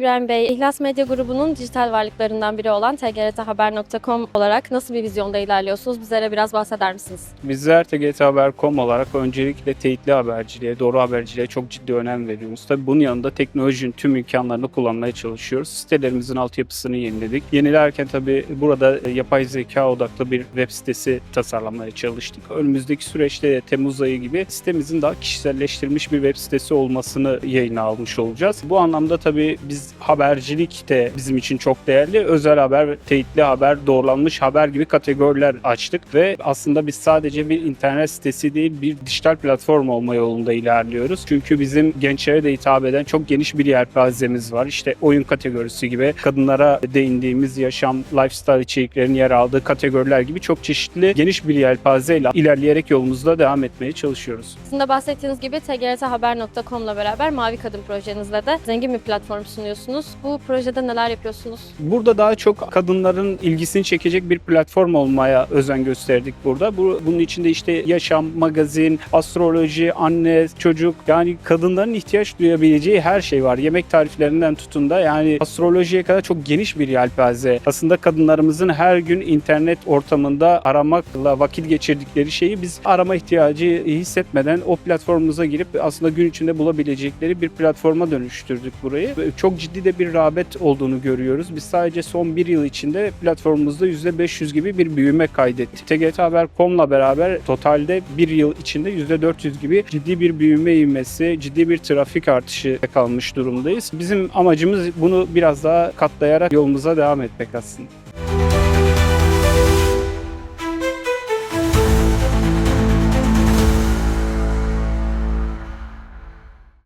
İbrahim Bey, İhlas Medya Grubu'nun dijital varlıklarından biri olan tgrthaber.com olarak nasıl bir vizyonda ilerliyorsunuz? Bizlere biraz bahseder misiniz? Bizler TGT.Haber.com olarak öncelikle teyitli haberciliğe, doğru haberciliğe çok ciddi önem veriyoruz. Tabii bunun yanında teknolojinin tüm imkanlarını kullanmaya çalışıyoruz. Sitelerimizin altyapısını yeniledik. Yenilerken tabii burada e, yapay zeka odaklı bir web sitesi tasarlamaya çalıştık. Önümüzdeki süreçte Temmuz ayı gibi sitemizin daha kişiselleştirilmiş bir web sitesi olmasını yayına almış olacağız. Bu anlamda tabii biz habercilik de bizim için çok değerli. Özel haber, teyitli haber, doğrulanmış haber gibi kategoriler açtık ve aslında biz sadece bir internet sitesi değil bir dijital platform olma yolunda ilerliyoruz. Çünkü bizim gençlere de hitap eden çok geniş bir yelpazemiz var. İşte oyun kategorisi gibi kadınlara değindiğimiz yaşam, lifestyle içeriklerin yer aldığı kategoriler gibi çok çeşitli geniş bir yelpazeyle ilerleyerek yolumuzda devam etmeye çalışıyoruz. Sizin de bahsettiğiniz gibi tgrthaber.com'la beraber Mavi Kadın projenizle de zengin bir platform sunuyorsunuz. Bu projede neler yapıyorsunuz? Burada daha çok kadınların ilgisini çekecek bir platform olmaya özen gösterdik burada. Bu, bunun içinde işte yaşam, magazin, astroloji, anne, çocuk yani kadınların ihtiyaç duyabileceği her şey var. Yemek tariflerinden tutun da yani astrolojiye kadar çok geniş bir yelpaze. Aslında kadınlarımızın her gün internet ortamında aramakla vakit geçirdikleri şeyi biz arama ihtiyacı hissetmeden o platformumuza girip aslında gün içinde bulabilecekleri bir platforma dönüştürdük burayı. Çok ciddi de bir rağbet olduğunu görüyoruz. Biz sadece son bir yıl içinde platformumuzda %500 gibi bir büyüme kaydettik. TGT.Haber.com'la beraber totalde bir yıl içinde %400 gibi ciddi bir büyüme ivmesi, ciddi bir trafik artışı kalmış durumdayız. Bizim amacımız bunu biraz daha katlayarak yolumuza devam etmek aslında.